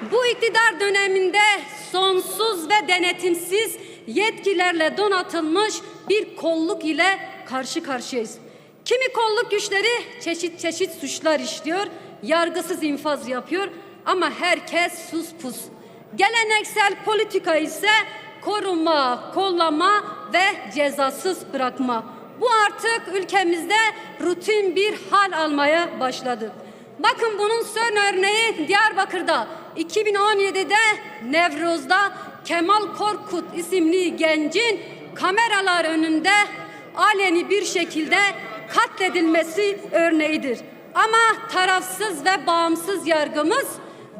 Bu iktidar döneminde sonsuz ve denetimsiz yetkilerle donatılmış bir kolluk ile karşı karşıyayız. Kimi kolluk güçleri çeşit çeşit suçlar işliyor, yargısız infaz yapıyor ama herkes sus pus. Geleneksel politika ise koruma, kollama ve cezasız bırakma. Bu artık ülkemizde rutin bir hal almaya başladı. Bakın bunun son örneği Diyarbakır'da 2017'de Nevruz'da Kemal Korkut isimli gencin kameralar önünde aleni bir şekilde katledilmesi örneğidir. Ama tarafsız ve bağımsız yargımız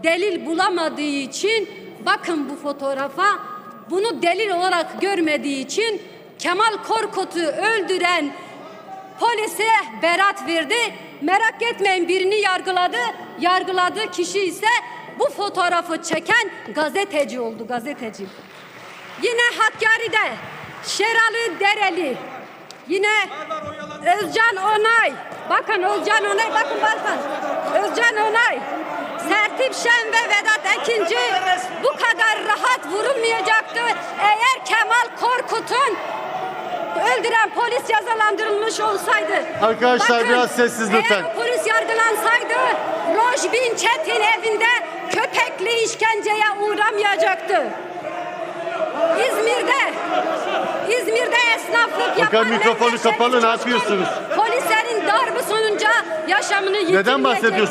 delil bulamadığı için bakın bu fotoğrafa bunu delil olarak görmediği için Kemal Korkut'u öldüren polise berat verdi. Merak etmeyin birini yargıladı. Yargıladığı kişi ise bu fotoğrafı çeken gazeteci oldu gazeteci. Yine Hakkari'de Şeralı Dereli. Yine Özcan Onay. Bakın Özcan Onay bakın bakın. Özcan Onay. Sertip Şen ve Vedat Ekinci bu kadar rahat vurulmayacaktı. Eğer Kemal Korkut'un öldüren polis cezalandırılmış olsaydı. Arkadaşlar biraz sessiz lütfen. Eğer polis yargılansaydı Rojbin Çetin evinde işkenceye uğramayacaktı. İzmir'de İzmir'de esnaflık yapan mikrofonu Nevşehir kapalı, ne yapıyorsunuz? Polislerin darbı sonuca yaşamını yitirmeyecekti. bahsediyorsunuz?